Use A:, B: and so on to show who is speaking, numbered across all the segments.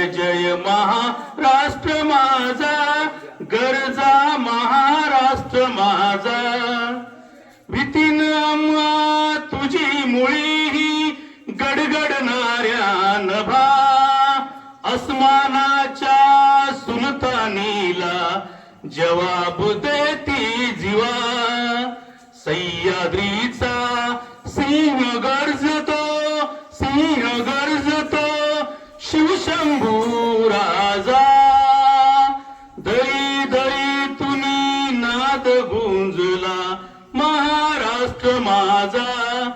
A: जय जय महाराष्ट्र माझा गरजा महाराष्ट्र माझा. भीतीन तुझी मुळी ही गडगडणाऱ्या नभा. अस्मानाच्या सुलतानीला जवाब देती जीवा. सह्याद्रीचा सिंह गर्ज सिंह गर्जतो शिवशंभू राजा. दरी दरी तुनी नाद गुंजला महाराष्ट्र माझा.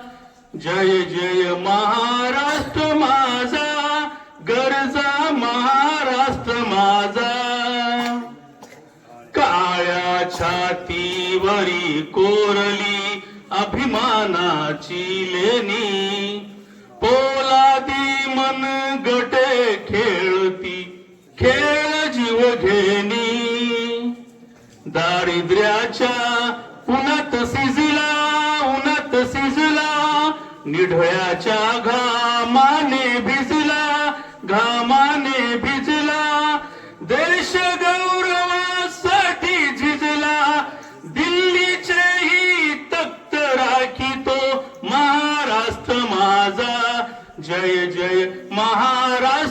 A: जय जय महाराष्ट्र माझा. गरजा महाराष्ट्र माझा. काळ्या छातीवरी कोरली अभिमानाची लेणी. पोलादी मन गटे खेळती खेळ जीव घेणी. दारिद्र्याच्या उन्हात सिजला उन्हात सिजला निढळ्याच्या घामाने भिजला घामाने भिजला. देश गौरवासाठी झिजला दिल्लीचेही तख्त राखितो महाराष्ट्र माझा. जय जय महाराष्ट्र.